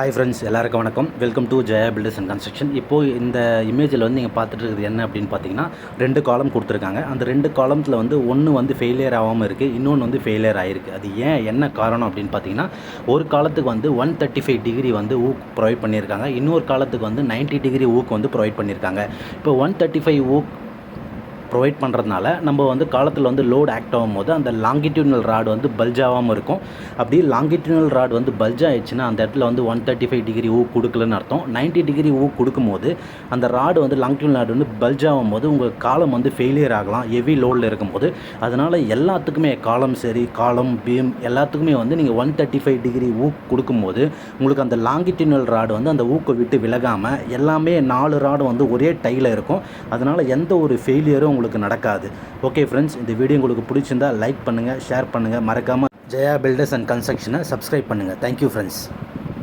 Hi friends எல்லாருக்கும் வணக்கம். Welcome to Jaya builders and construction இப்போது இந்த இமேஜில் வந்து நீங்கள் பார்த்துட்டுருக்குது என்ன அப்படின்னு பார்த்தீங்கன்னா ரெண்டு காலம் கொடுத்துருக்காங்க. அந்த ரெண்டு காலத்தில் வந்து ஒன்று வந்து ஃபெயிலியர் ஆகாமல் இருக்குது இன்னொன்று வந்து ஃபெயிலியர் ஆகிருக்கு அது ஏன் என்ன காரணம் அப்படின்னு பார்த்தீங்கன்னா ஒரு காலத்துக்கு வந்து ஒன் தேர்ட்டி ஃபைவ் டிகிரி வந்து ஊக் ப்ரொவைட் பண்ணியிருக்காங்க. இன்னொரு காலத்துக்கு வந்து 90 டிகிரி ஊக் வந்து ப்ரொவைட் பண்ணியிருக்காங்க. இப்போ one thirty five hook provide பண்ணுறதுனால நம்ம வந்து காலத்தில் வந்து லோடு ஆக்ட் ஆகும்போது அந்த லாங்கிட்யூனல் ராடு வந்து பல்ஜ் ஆகாமல் இருக்கும். அப்படி லாங்கிட்யூனல் ராடு வந்து பல்ஜ் ஆயிடுச்சுன்னா அந்த இடத்துல வந்து ஒன் தேர்ட்டி ஃபைவ் டிகிரி ஊ கொடுக்கலன்னு அர்த்தம். 90 டிகிரி ஊ கொடுக்கும்போது அந்த ராடு வந்து லாங்கிட்யூனல் ராடு வந்து பல்ஜ் ஆகும்போது உங்கள் காலம் வந்து ஃபெயிலியர் ஆகலாம் ஹெவி லோடில் இருக்கும்போது. அதனால் எல்லாத்துக்குமே காலம் சரி காலம் பீம் எல்லாத்துக்குமே வந்து நீங்கள் one thirty five degree hook கொடுக்கும்போது உங்களுக்கு அந்த லாங்கிட்யூனல் ராடு வந்து அந்த ஊக்கை விட்டு விலகாமல் எல்லாமே நாலு ராடு வந்து ஒரே டையில் இருக்கும். அதனால் எந்த ஒரு ஃபெயிலியரும் உங்களுக்கு நடக்காது. ஓகே ஃப்ரெண்ட்ஸ் இந்த வீடியோ உங்களுக்கு பிடிச்சிருந்தா லைக் பண்ணுங்கள் ஷேர் பண்ணுங்கள் மறக்காமல் ஜெயா பில்டர்ஸ் அண்ட் கன்ஸ்ட்ரக்ஷனை சப்ஸ்கிரைப் பண்ணுங்கள் தேங்க்யூ ஃப்ரெண்ட்ஸ்